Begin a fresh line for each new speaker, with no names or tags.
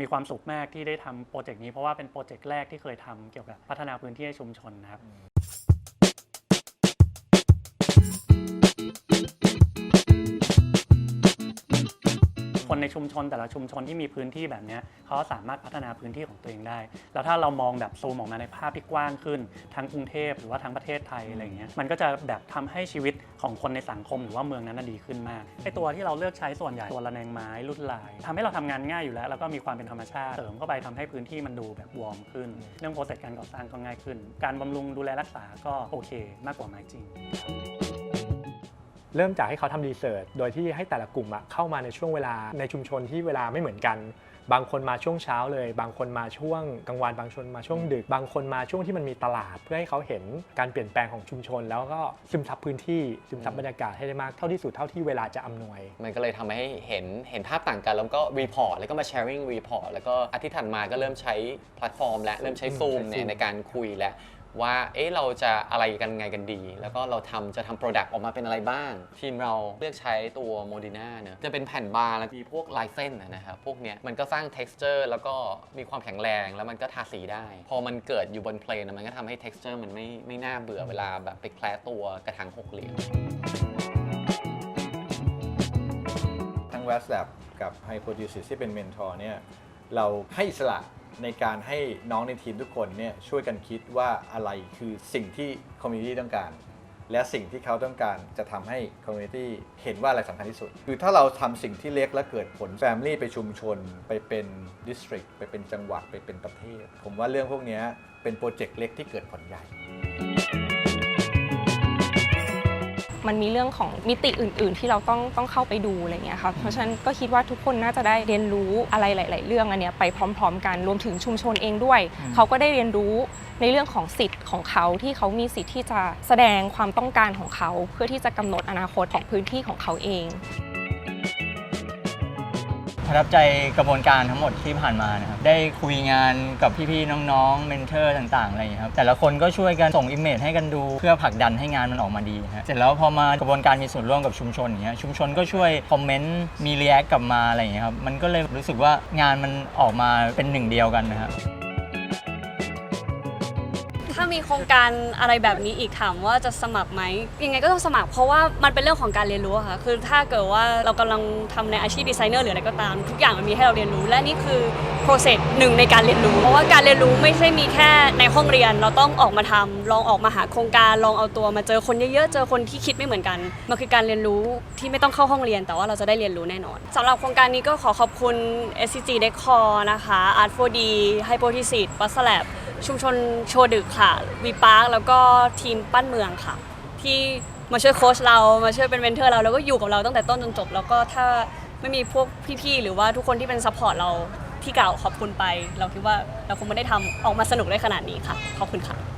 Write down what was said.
มีความสุขมากที่ได้ทำโปรเจกต์นี้เพราะว่าเป็นโปรเจกต์แรกที่เคยทำเกี่ยวกับพัฒนาพื้นที่ให้ชุมชนนะครับ คนในชุมชนแต่ละชุมชนที่มีพื้นที่แบบนี้เขาสามารถพัฒนาพื้นที่ของตัวเองได้ แล้วถ้าเรามองแบบซูมออกมาในภาพที่กว้างขึ้น ทั้งกรุงเทพหรือว่าทั้งประเทศไทยอะไรเงี้ยมันก็จะแบบทำให้ชีวิตของคนในสังคมหรือว่าเมืองนั้นดีขึ้นมากไอตัวที่เราเลือกใช้ส่วนใหญ่ตัวระแนงไม้ลวดลายทำให้เราทำงานง่ายอยู่แล้ว แล้วก็มีความเป็นธรรมชาติเสริมเข้าไปทำให้พื้นที่มันดูแบบวอร์มขึ้น เรื่องโปรเซสการก่อสร้างก็ง่ายขึ้น การบำรุงดูแลรักษาก็โอเค มากกว่าไม้จริง
เริ่มจากให้เขาทำรีเสิร์ชโดยที่ให้แต่ละกลุ่มอะเข้ามาในช่วงเวลาในชุมชนที่เวลาไม่เหมือนกัน บางคนมาช่วงเช้าเลย บางคนมาช่วงกลางวันบางคนมาช่วงดึก บางคนมาช่วงที่มันมีตลาด เพื่อให้เขาเห็นการเปลี่ยนแปลงของชุมชน แล้วก็ซึมซับพื้นที่ซึมซับบรรยากาศให้ได้มากเท่าที่สุดเท่าที่เวลาจะอำนวย
มันก็เลยทำให้เห็นเห็นภาพต่างกันแล้วก็รีพอร์ตแล้วก็มา sharing report แล้วก็อาทิตย์ถัดมาก็เริ่มใช้แพลตฟอร์ม และเริ่มใช้
อืม
ซูม
ใช้
เนี่ย
Zoom
ในการคุยและ ว่าเอ๊ะเราจะอะไรกันไงกันดี แล้วก็เราทำจะทำ Product ออกมาเป็นอะไรบ้าง ทีมเราเลือกใช้ตัวโมดิน่าเนอะจะเป็นแผ่นบาร์แล้วมีพวกลายเส้นนะนะครับพวกเนี้ยมันก็สร้าง texture แล้วก็มีความแข็งแรงแล้วมันก็ทาสีได้ พอมันเกิดอยู่บนเพลนมันก็ทำให้ texture มันไม่ไม่น่าเบื่อเวลาแบบไปแคลตัวกระถางหกเหลี่ยม
ทั้ง w a s l a b กับ Hypothesis ที่เป็นเมนทอร์เนี่ยเราให้อิสละ ในการให้น้องในทีมทุกคนเนี่ยช่วยกันคิดว่าอะไรคือสิ่งที่คอมมูนิตี้ต้องการ และสิ่งที่เขาต้องการจะทำให้คอมมูนิตี้เห็นว่าอะไรสำคัญที่สุด คือถ้าเราทำสิ่งที่เล็กและเกิดผลแฟมลี่ไปชุมชน ไปเป็นดิสตริกไปเป็นจังหวัดไปเป็นประเทศ ผมว่าเรื่องพวกนี้เป็นโปรเจกต์เล็กที่เกิดผลใหญ่
มันมีเรื่องของมิติอื่น ๆ ที่เราต้องต้องเข้าไปดูอะไรเงี้ยค่ะเพราะฉะนั้นก็คิดว่าทุกคนน่าจะได้เรียนรู้อะไรหลาย ๆ เรื่องอันเนี้ยไปพร้อม ๆ กันรวมถึงชุมชนเองด้วย เขาก็ได้เรียนรู้ในเรื่องของสิทธิ์ของเขาที่เขามีสิทธิ์ที่จะแสดงความต้องการของเขา เพื่อที่จะกำหนดอนาคตของพื้นที่ของเขาเอง
ประทับใจกระบวนการทั้งหมดที่ผ่านมานะครับ ได้คุยงานกับพี่ๆน้องๆ เมนเทอร์ต่างๆอะไรอย่างนี้ยครับ แต่ละคนก็ช่วยกันส่งอิมเมจให้กันดู เพื่อผลักดันให้งานมันออกมาดีฮะเสร็จแล้วพอมากระบวนการมีส่วนร่วมกับชุมชนอย่างเงี้ยชุมชนก็ช่วยคอมเมนต์มีรีแอคกลับมาอะไรอย่างนี้ยครับ มันก็เลยรู้สึกว่างานมันออกมาเป็นหนึ่งเดียวกันนะครับ
ถ้ามีโครงการอะไรแบบนี้อีกถามว่าจะสมัครไหมยังไงก็ต้องสมัครเพราะว่ามันเป็นเรื่องของการเรียนรู้อะค่ะคือถ้าเกิดว่าเรากำลังทำในอาชีพดีไซเนอร์หรืออะไรก็ตาม ทุกอย่างมันมีให้เราเรียนรู้และนี่คือ process หนึ่งในการเรียนรู้ เพราะว่าการเรียนรู้ไม่ใช่มีแค่ในห้องเรียนเราต้องออกมาทำลองออกมาหาโครงการลองเอาตัวมาเจอคนเยอะๆเจอคนที่คิดไม่เหมือนกันมันคือการเรียนรู้ที่ไม่ต้องเข้าห้องเรียน แต่ว่าเราจะได้เรียนรู้แน่นอนสำหรับโครงการนี้ก็ขอขอบคุณ SCG Decor นะคะ Art 4D Hypothesis b u s Lab ชุมชนโชดึกค่ะวีปาร์คแล้วก็ทีมปั้นเมืองค่ะ ที่มาช่วยโค้ชเรามาช่วยเป็นเมนเทอร์เราแล้วก็อยู่กับเราตั้งแต่ต้นจนจบ แล้วก็ถ้าไม่มีพวกพี่ๆ หรือว่าทุกคนที่เป็นซัพพอร์ตเราที่กล่าวขอบคุณไป เราคิดว่าเราคงไม่ได้ทำออกมาสนุกได้ขนาดนี้ค่ะ ขอบคุณค่ะ